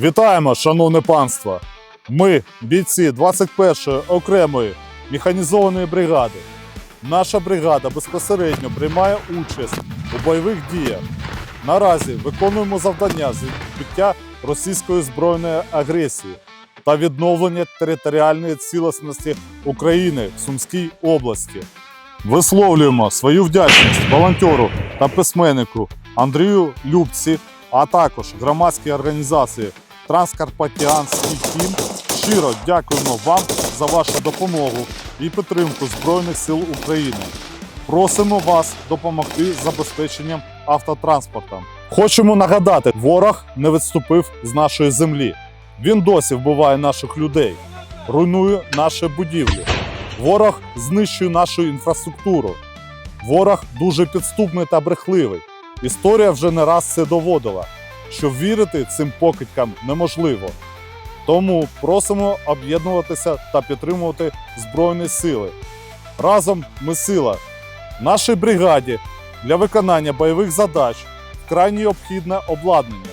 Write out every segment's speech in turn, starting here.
Вітаємо, шановне панство! Ми, бійці 21-ї окремої механізованої бригади. Наша бригада безпосередньо приймає участь у бойових діях. Наразі виконуємо завдання з відбиття російської збройної агресії та відновлення територіальної цілісності України в Сумській області. Висловлюємо свою вдячність волонтеру та письменнику Андрію Любці, а також громадській організації Транскарпатіанський тім. Щиро дякуємо вам за вашу допомогу і підтримку Збройних сил України. Просимо вас допомогти з забезпеченням автотранспортом. Хочемо нагадати, ворог не відступив з нашої землі. Він досі вбиває наших людей, руйнує наші будівлі. Ворог знищує нашу інфраструктуру. Ворог дуже підступний та брехливий. Історія вже не раз це доводила, що вірити цим покидькам неможливо. Тому просимо об'єднуватися та підтримувати Збройні сили. Разом ми сила. Нашій бригаді для виконання бойових задач вкрай необхідне обладнання.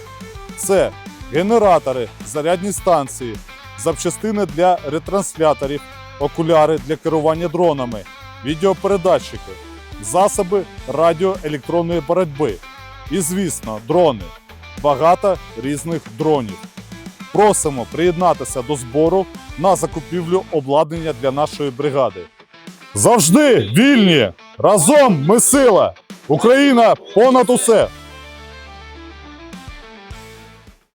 Це генератори, зарядні станції, запчастини для ретрансляторів, окуляри для керування дронами, відеопередатчики, засоби радіоелектронної боротьби і, звісно, дрони. Багато різних дронів. Просимо приєднатися до збору на закупівлю обладнання для нашої бригади. Завжди вільні! Разом ми сила! Україна понад усе!